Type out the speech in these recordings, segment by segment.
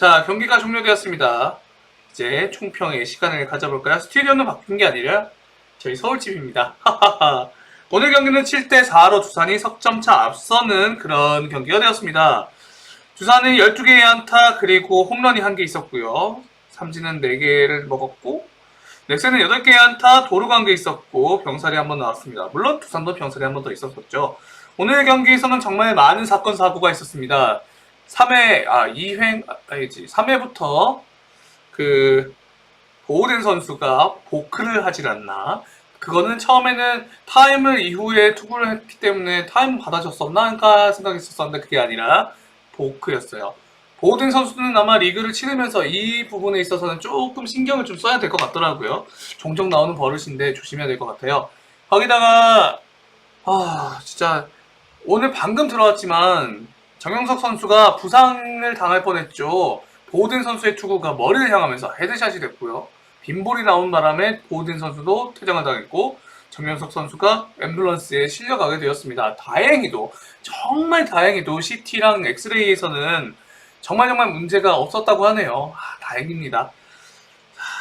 자, 경기가 종료되었습니다. 이제 총평의 시간을 가져볼까요? 스튜디오는 바뀐 게 아니라 저희 서울집입니다. 오늘 경기는 7대4로 두산이 석점차 앞서는 그런 경기가 되었습니다. 두산은 12개의 안타 그리고 홈런이 1개 있었고요. 삼진은 4개를 먹었고 넥센은 8개의 안타 도루가 1개 있었고 병살이 한 번 나왔습니다. 물론 두산도 병살이 한 번 더 있었었죠. 오늘 경기에서는 정말 많은 사건 사고가 있었습니다. 3회 아 2회 아니지 3회부터 그 보호된 선수가 보크를 하질 않나 그거는 처음에는 타임을 이후에 투구를 했기 때문에 타임 받아줬었나 생각했었었는데 그게 아니라 보크였어요. 보호된 선수는 아마 리그를 치르면서 이 부분에 있어서는 조금 신경을 좀 써야 될 것 같더라고요. 종종 나오는 버릇인데 조심해야 될 것 같아요. 거기다가 아 진짜 오늘 방금 들어왔지만 정영석 선수가 부상을 당할 뻔했죠. 보호된 선수의 투구가 머리를 향하면서 헤드샷이 됐고요. 빈볼이 나온 바람에 보호된 선수도 퇴장을 당했고 정영석 선수가 앰뷸런스에 실려가게 되었습니다. 다행히도 정말 다행히도 CT랑 엑스레이에서는 정말 정말 문제가 없었다고 하네요. 아, 다행입니다.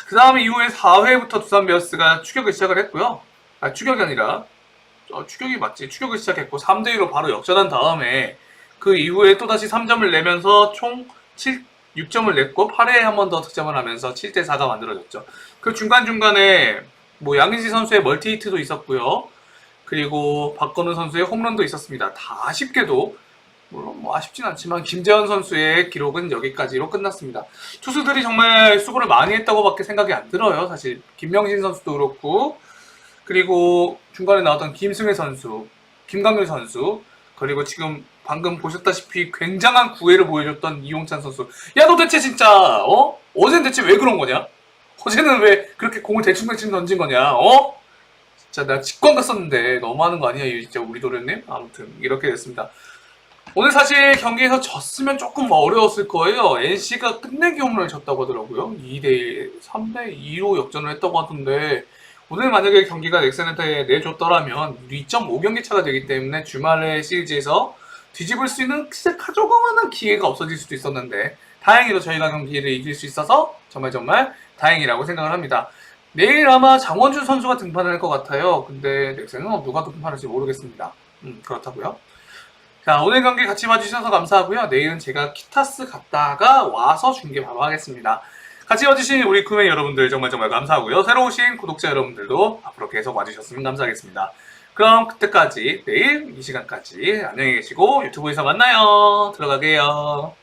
그 다음에 이후에 4회부터 두산 베어스가 추격을 시작을 했고요. 아, 추격이 아니라 어, 추격이 맞지. 추격을 시작했고 3대 2로 바로 역전한 다음에 그 이후에 또다시 3점을 내면서 총 7, 6점을 냈고 8회에 한 번 더 득점을 하면서 7대 4가 만들어졌죠. 그 중간중간에 뭐 양인지 선수의 멀티 히트도 있었고요. 그리고 박건우 선수의 홈런도 있었습니다. 다 아쉽게도 물론 뭐 아쉽진 않지만 김재현 선수의 기록은 여기까지로 끝났습니다. 투수들이 정말 수고를 많이 했다고밖에 생각이 안 들어요. 사실 김명진 선수도 그렇고 그리고 중간에 나왔던 김승혜 선수, 김강률 선수, 그리고 지금 방금 보셨다시피 굉장한 구애를 보여줬던 이용찬 선수. 야, 너 대체 진짜, 어? 어제는 대체 왜 그런 거냐? 어제는 왜 그렇게 공을 대충대충 던진 거냐? 어? 진짜 내가 직관 갔었는데 너무하는 거 아니야, 이 진짜 우리 도련님? 아무튼 이렇게 됐습니다. 오늘 사실 경기에서 졌으면 조금 어려웠을 거예요. NC가 끝내기 홈런을 쳤다고 하더라고요. 2대 3대 2로 역전을 했다고 하던데 오늘 만약에 경기가 넥센한테 내줬더라면 2.5경기 차가 되기 때문에 주말의 시리즈에서 뒤집을 수 있는 진짜 조그마한 기회가 없어질 수도 있었는데 다행히도 저희가 경기를 이길 수 있어서 정말 정말 다행이라고 생각을 합니다. 내일 아마 장원준 선수가 등판을 할 것 같아요. 근데 넥센은 누가 등판할지 모르겠습니다. 음, 그렇다고요. 자, 오늘 경기 같이 봐주셔서 감사하고요. 내일은 제가 키타스 갔다가 와서 중계 바로 하겠습니다. 같이 와주신 우리 구매 여러분들 정말 정말 감사하고요. 새로 오신 구독자 여러분들도 앞으로 계속 와주셨으면 감사하겠습니다. 그럼 그때까지 내일 이 시간까지 안녕히 계시고 유튜브에서 만나요. 들어가게요.